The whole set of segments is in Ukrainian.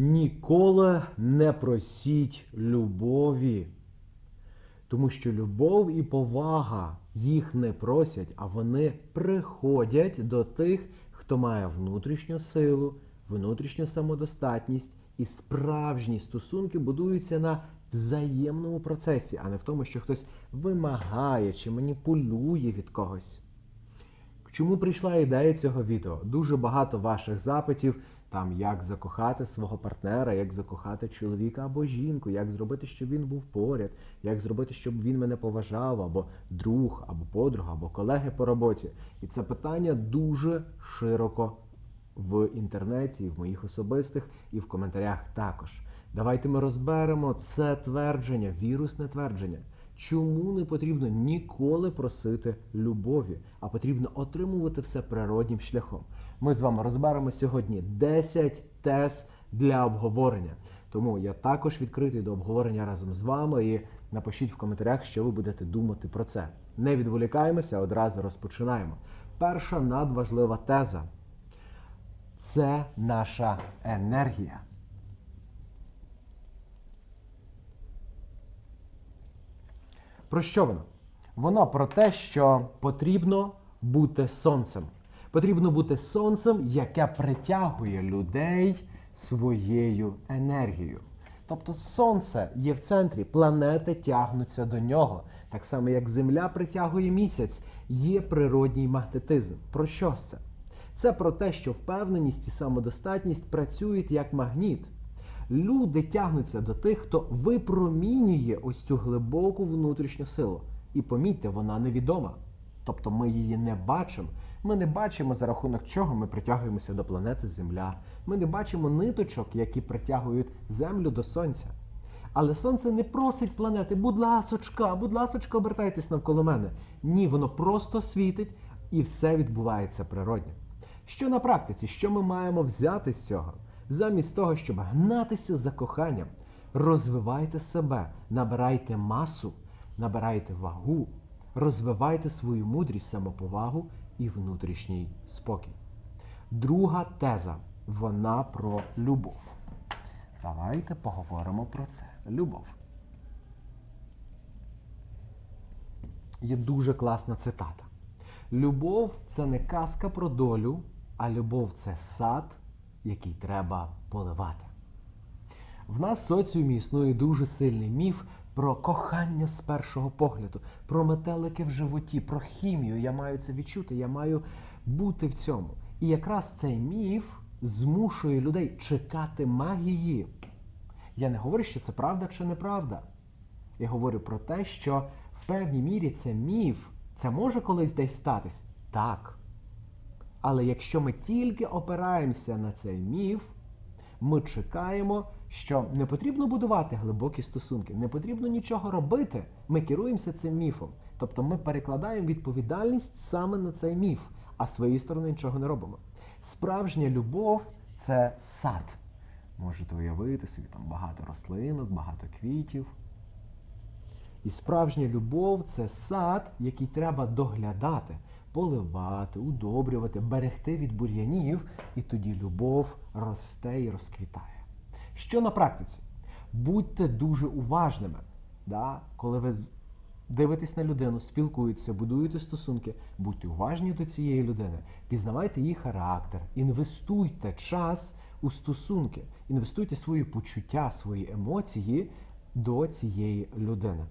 Ніколи не просіть любові. Тому що любов і повага їх не просять, а вони приходять до тих, хто має внутрішню силу, внутрішню самодостатність і справжні стосунки будуються на взаємному процесі, а не в тому, що хтось вимагає чи маніпулює від когось. Чому прийшла ідея цього відео? Дуже багато ваших запитів, там як закохати свого партнера, як закохати чоловіка або жінку, як зробити, щоб він був поряд, як зробити, щоб він мене поважав, або друг, або подруга, або колеги по роботі. І це питання дуже широко в інтернеті, в моїх особистих, і в коментарях також. Давайте ми розберемо це твердження, вірусне твердження. Чому не потрібно ніколи просити любові, а потрібно отримувати все природнім шляхом? Ми з вами розберемо сьогодні 10 тез для обговорення. Тому я також відкритий до обговорення разом з вами. І напишіть в коментарях, що ви будете думати про це. Не відволікаємося, одразу розпочинаємо. Перша надважлива теза це наша енергія. Про що воно? Воно про те, що потрібно бути сонцем. Потрібно бути сонцем, яке притягує людей своєю енергією. Тобто сонце є в центрі, планети тягнуться до нього. Так само, як Земля притягує місяць, є природній магнетизм. Про що це? Це про те, що впевненість і самодостатність працюють як магніт. Люди тягнуться до тих, хто випромінює ось цю глибоку внутрішню силу. І помітьте, вона невідома. Тобто ми її не бачимо. Ми не бачимо, за рахунок чого ми притягуємося до планети Земля. Ми не бачимо ниточок, які притягують Землю до Сонця. Але сонце не просить планети, будь ласочка, будь ласочка, обертайтесь навколо мене. Ні, воно просто світить і все відбувається природньо. Що на практиці, що ми маємо взяти з цього? Замість того, щоб гнатися за коханням, розвивайте себе, набирайте масу, набирайте вагу, розвивайте свою мудрість, самоповагу і внутрішній спокій. Друга теза вона про любов. Давайте поговоримо про це. Любов. Є дуже класна цитата. Любов це не казка про долю, а любов це сад, який треба поливати. В нас в соціумі існує дуже сильний міф про кохання з першого погляду, про метелики в животі, про хімію. Я маю це відчути, я маю бути в цьому. І якраз цей міф змушує людей чекати магії. Я не говорю, що це правда чи неправда. Я говорю про те, що в певній мірі це міф. Це може колись десь статись? Так. Але якщо ми тільки опираємося на цей міф, ми чекаємо, що не потрібно будувати глибокі стосунки, не потрібно нічого робити. Ми керуємося цим міфом. Тобто ми перекладаємо відповідальність саме на цей міф, а своєї сторони нічого не робимо. Справжня любов це сад. Можете уявити собі там багато рослинок, багато квітів. І справжня любов це сад, який треба доглядати, поливати, удобрювати, берегти від бур'янів, і тоді любов росте і розквітає. Що на практиці? Будьте дуже уважними, да? коли ви дивитесь на людину, спілкуєтеся, будуєте стосунки, будьте уважні до цієї людини, пізнавайте її характер, інвестуйте час у стосунки, інвестуйте свої почуття, свої емоції до цієї людини.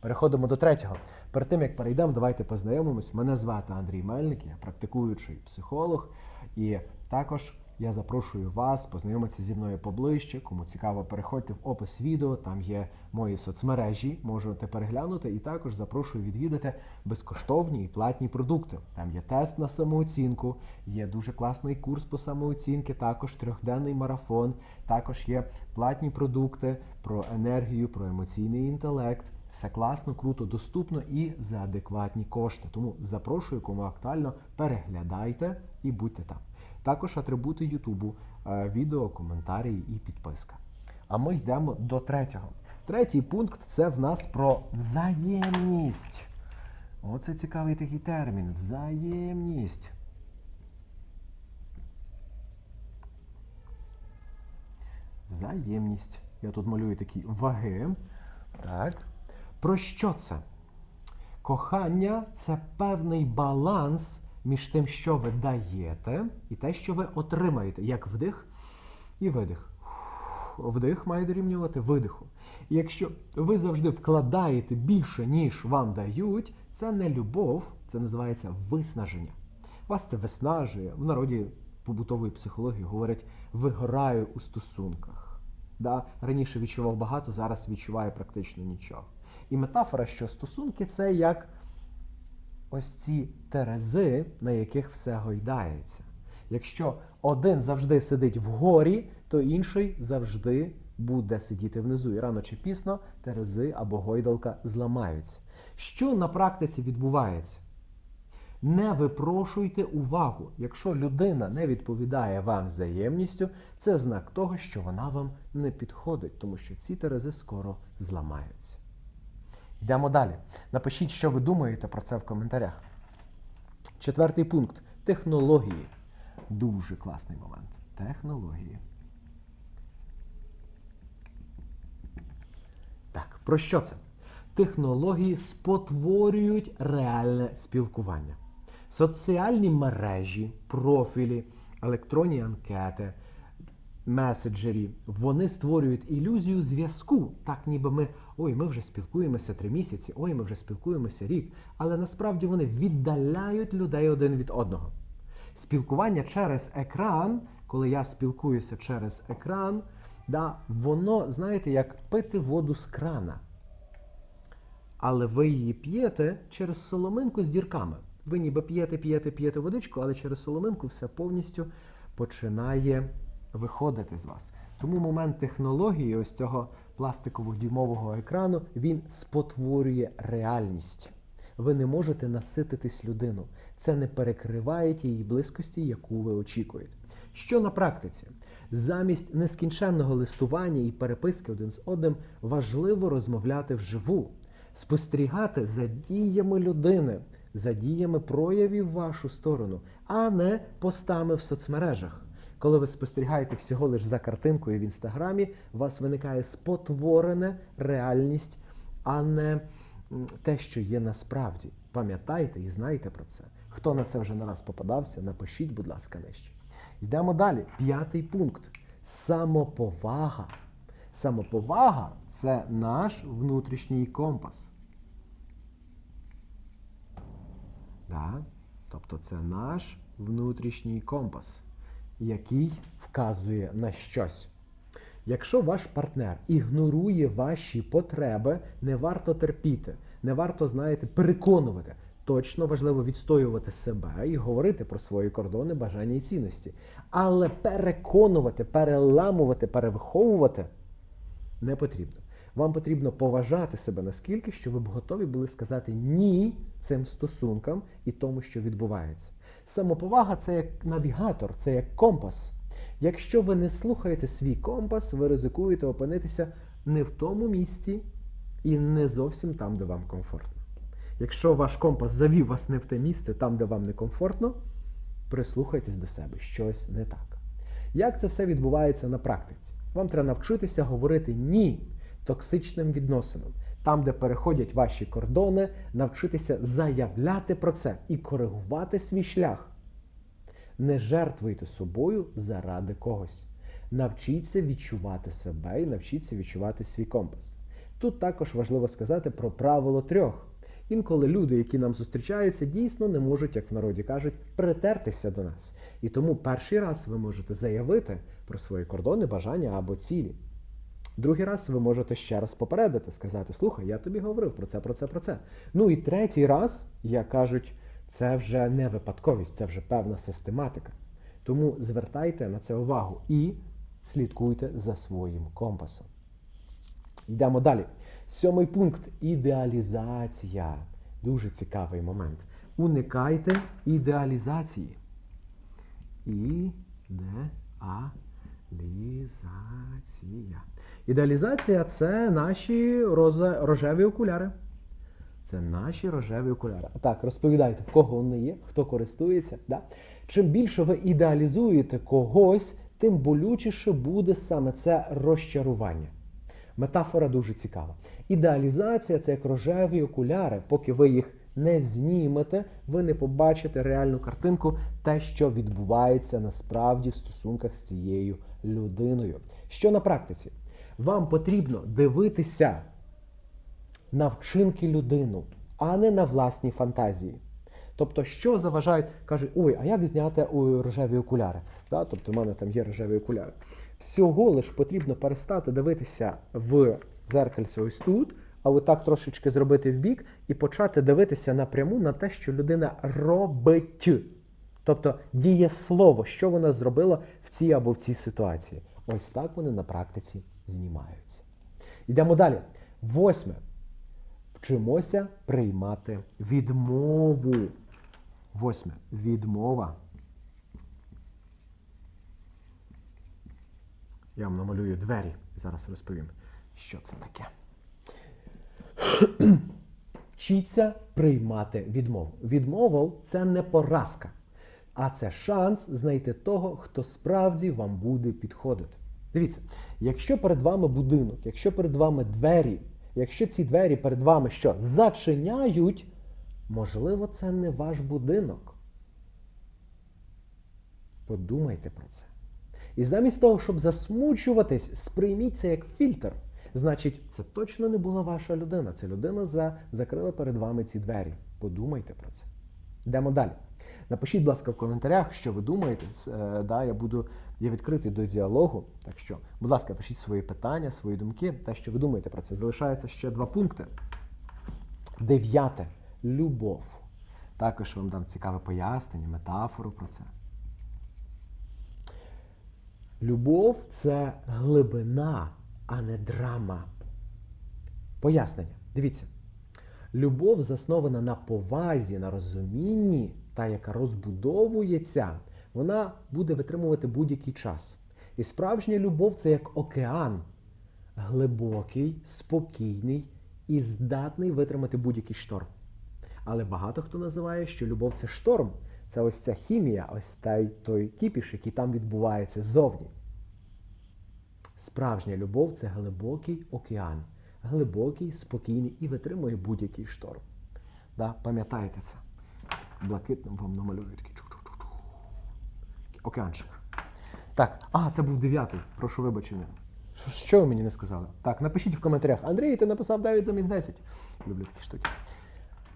Переходимо до третього. Перед тим як перейдемо, давайте познайомимось. Мене звати Андрій Мельник, я практикуючий психолог, і також я запрошую вас познайомитися зі мною поближче. Кому цікаво, переходьте в опис відео. Там є мої соцмережі, можете переглянути. І також запрошую відвідати безкоштовні і платні продукти. Там є тест на самооцінку, є дуже класний курс по самооцінки, також трьохденний марафон. Також є платні продукти про енергію, про емоційний інтелект. Все класно, круто, доступно і за адекватні кошти. Тому запрошую, кому актуально, переглядайте і будьте там. Також атрибути Ютубу, е, відео, коментарі і підписка. А ми йдемо до третього. Третій пункт це в нас про взаємність. Оце цікавий такий термін. Взаємність. Взаємність. Я тут малюю такі ваги. Так. Про що це? Кохання це певний баланс між тим, що ви даєте, і те, що ви отримаєте, як вдих і видих. Вдих має дорівнювати видиху. І якщо ви завжди вкладаєте більше, ніж вам дають, це не любов, це називається виснаження. Вас це виснажує. В народі побутової психології говорять вигораю у стосунках. Да? Раніше відчував багато, зараз відчуваю практично нічого. І метафора, що стосунки це як ось ці терези, на яких все гойдається. Якщо один завжди сидить вгорі, то інший завжди буде сидіти внизу. І рано чи пізно терези або гойдалка зламаються. Що на практиці відбувається? Не випрошуйте увагу. Якщо людина не відповідає вам взаємністю, це знак того, що вона вам не підходить, тому що ці терези скоро зламаються. Йдемо далі. Напишіть, що ви думаєте про це в коментарях. Четвертий пункт технології. Дуже класний момент. Технології. Так, про що це? Технології спотворюють реальне спілкування. Соціальні мережі, профілі, електронні анкети, меседжері, вони створюють ілюзію зв'язку. Так, ніби ми ой, ми вже спілкуємося три місяці, ой, ми вже спілкуємося рік. Але насправді вони віддаляють людей один від одного. Спілкування через екран, коли я спілкуюся через екран, да, воно, знаєте, як пити воду з крана. Але ви її п'єте через соломинку з дірками. Ви ніби п'єте, п'єте, п'єте водичку, але через соломинку все повністю починає виходити з вас. Тому момент технології, ось цього пластикового дюймового екрану, він спотворює реальність. Ви не можете насититись людину. Це не перекриває тієї близькості, яку ви очікуєте. Що на практиці? Замість нескінченного листування і переписки один з одним важливо розмовляти вживу, спостерігати за діями людини, за діями проявів вашу сторону, а не постами в соцмережах. Коли ви спостерігаєте всього лише за картинкою в інстаграмі, у вас виникає спотворена реальність, а не те, що є насправді. Пам'ятайте і знайте про це. Хто на це вже не раз попадався, напишіть, будь ласка, нижче. Йдемо далі. П'ятий пункт. Самоповага. Самоповага це наш внутрішній компас. Да? Тобто це наш внутрішній компас, який вказує на щось. Якщо ваш партнер ігнорує ваші потреби, не варто терпіти, не варто, знаєте, переконувати. Точно важливо відстоювати себе і говорити про свої кордони, бажання і цінності. Але переконувати, переламувати, перевиховувати не потрібно. Вам потрібно поважати себе наскільки, що ви б готові були сказати ні цим стосункам і тому, що відбувається. Самоповага це як навігатор, це як компас. Якщо ви не слухаєте свій компас, ви ризикуєте опинитися не в тому місці і не зовсім там, де вам комфортно. Якщо ваш компас завів вас не в те місце, там, де вам некомфортно, прислухайтесь до себе, щось не так. Як це все відбувається на практиці? Вам треба навчитися говорити ні токсичним відносинам, там, де переходять ваші кордони, навчитися заявляти про це і коригувати свій шлях. Не жертвуйте собою заради когось. Навчіться відчувати себе і навчіться відчувати свій компас. Тут також важливо сказати про правило трьох. Інколи люди, які нам зустрічаються, дійсно не можуть, як в народі кажуть, притертися до нас. І тому перший раз ви можете заявити про свої кордони, бажання або цілі. Другий раз ви можете ще раз попередити, сказати: слухай, я тобі говорив про це, про це, про це. Ну і третій раз, як кажуть, це вже не випадковість, це вже певна систематика. Тому звертайте на це увагу і слідкуйте за своїм компасом. Йдемо далі. Сьомий пункт ідеалізація. Дуже цікавий момент. Уникайте ідеалізації. Ідеалізація. Ідеалізація це наші рожеві окуляри. Це наші рожеві окуляри. Так, розповідайте, в кого вони є, хто користується. Да? Чим більше ви ідеалізуєте когось, тим болючіше буде саме це розчарування. Метафора дуже цікава. Ідеалізація це як рожеві окуляри. Поки ви їх не знімете, ви не побачите реальну картинку, те, що відбувається насправді в стосунках з цією людиною. Що на практиці? Вам потрібно дивитися на вчинки людину, а не на власні фантазії. Тобто, що заважають, кажуть, ой, а як зняти рожеві окуляри? Да? Тобто, в мене там є рожеві окуляри. Всього лиш потрібно перестати дивитися в зеркальце ось тут, а отак трошечки зробити в бік і почати дивитися напряму на те, що людина робить. Тобто дієслово, що вона зробила в цій або в цій ситуації. Ось так вони на практиці знімаються. Йдемо далі. Восьме. Вчимося приймати відмову. Восьме. Відмова. Я вам намалюю двері і зараз розповім, що це таке. Вчіться приймати відмову. Відмова це не поразка, а це шанс знайти того, хто справді вам буде підходити. Дивіться, якщо перед вами будинок, якщо перед вами двері, якщо ці двері перед вами що зачиняють, можливо, це не ваш будинок. Подумайте про це. І замість того, щоб засмучуватись, сприйміть це як фільтр. Значить, це точно не була ваша людина. Це людина за... закрила перед вами ці двері. Подумайте про це. Йдемо далі. Напишіть, будь ласка, в коментарях, що ви думаєте. Е, Да, я буду я відкритий до діалогу. Так що, будь ласка, пишіть свої питання, свої думки, те, що ви думаєте про це. Залишається ще два пункти. Дев'яте любов. Також вам дам цікаве пояснення, метафору про це. Любов це глибина, а не драма. Пояснення. Дивіться. Любов заснована на повазі, на розумінні, та, яка розбудовується, вона буде витримувати будь-який час. І справжня любов це як океан, глибокий, спокійний і здатний витримати будь-який шторм. Але багато хто називає, що любов це шторм. Це ось ця хімія, ось той, той кіпіш, який там відбувається ззовні. Справжня любов це глибокий океан, глибокий, спокійний і витримує будь-який шторм. Да? Пам'ятайте це. Блакитним вам намалюю такий океанчик. Так, а, це був дев'ятий. Прошу вибачення. Що- ви мені не сказали? Так, напишіть в коментарях. Андрій, ти написав 9 замість 10. Люблю такі штуки.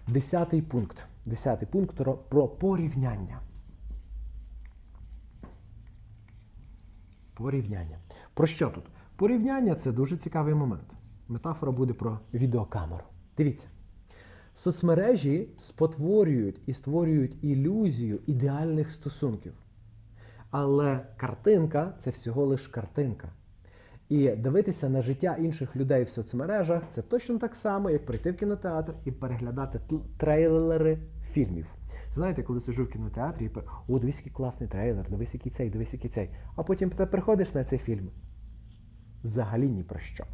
Десятий пункт. Десятий пункт про порівняння. Порівняння. Про що тут? Порівняння це дуже цікавий момент. Метафора буде про відеокамеру. Дивіться. Соцмережі спотворюють і створюють ілюзію ідеальних стосунків. Але картинка це всього лиш картинка. І дивитися на життя інших людей в соцмережах це точно так само, як прийти в кінотеатр і переглядати трейлери фільмів. Знаєте, коли сиджу в кінотеатрі і пер... о, дивись, який класний трейлер, дивись, який цей, дивись, який цей. А потім ти приходиш на цей фільм. Взагалі ні про що.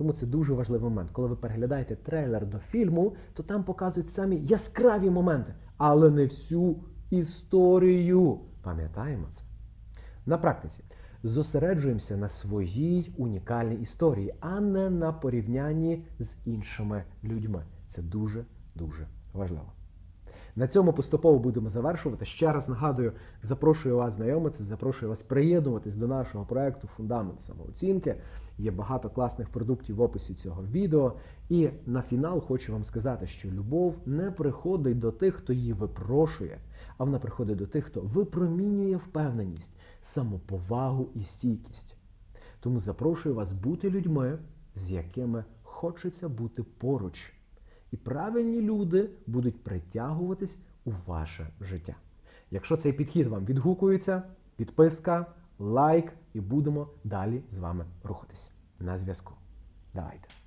Тому це дуже важливий момент. Коли ви переглядаєте трейлер до фільму, то там показують самі яскраві моменти, але не всю історію. Пам'ятаємо це. На практиці зосереджуємося на своїй унікальній історії, а не на порівнянні з іншими людьми. Це дуже дуже важливо. На цьому поступово будемо завершувати. Ще раз нагадую, запрошую вас знайомитися, запрошую вас приєднуватись до нашого проекту Фундамент самооцінки. Є багато класних продуктів в описі цього відео. І на фінал хочу вам сказати, що любов не приходить до тих, хто її випрошує, а вона приходить до тих, хто випромінює впевненість, самоповагу і стійкість. Тому запрошую вас бути людьми, з якими хочеться бути поруч. І правильні люди будуть притягуватись у ваше життя. Якщо цей підхід вам відгукується, підписка, лайк, і будемо далі з вами рухатись. На зв'язку. Давайте.